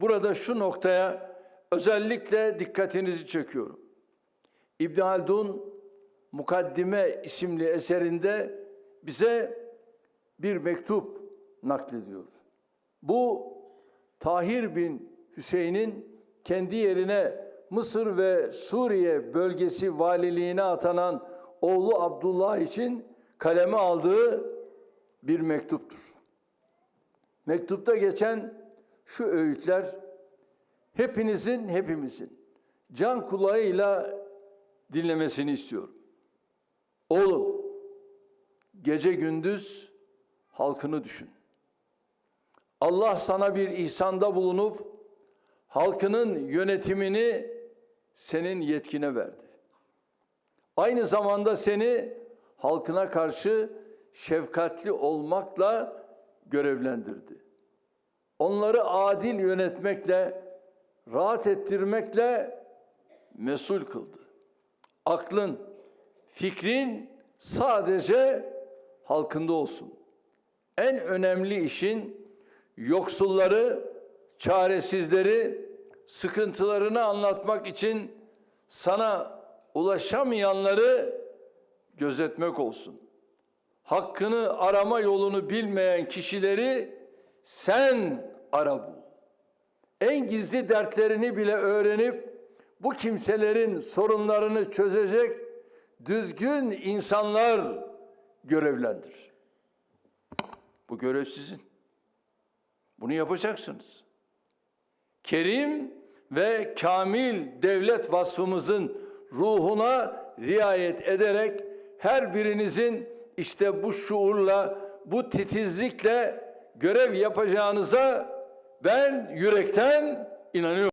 burada şu noktaya özellikle dikkatinizi çekiyorum. İbn Haldun Mukaddime isimli eserinde bize bir mektup naklediyor. Bu Tahir bin Hüseyin'in kendi yerine Mısır ve Suriye bölgesi valiliğine atanan oğlu Abdullah için kaleme aldığı bir mektuptur. Mektupta geçen şu öğütler hepinizin hepimizin can kulağıyla dinlemesini istiyorum. Oğlum gece gündüz halkını düşün. Allah sana bir ihsanda bulunup halkının yönetimini senin yetkine verdi. Aynı zamanda seni halkına karşı şefkatli olmakla görevlendirdi. Onları adil yönetmekle, rahat ettirmekle mesul kıldı. Aklın, fikrin sadece halkında olsun. En önemli işin yoksulları, çaresizleri, sıkıntılarını anlatmak için sana ulaşamayanları gözetmek olsun. Hakkını arama yolunu bilmeyen kişileri sen ara bul. En gizli dertlerini bile öğrenip bu kimselerin sorunlarını çözecek düzgün insanlar görevlendir. Bu görev sizin. Bunu yapacaksınız. Kerim ve kamil devlet vasfımızın ruhuna riayet ederek her birinizin işte bu şuurla, bu titizlikle görev yapacağınıza ben yürekten inanıyorum.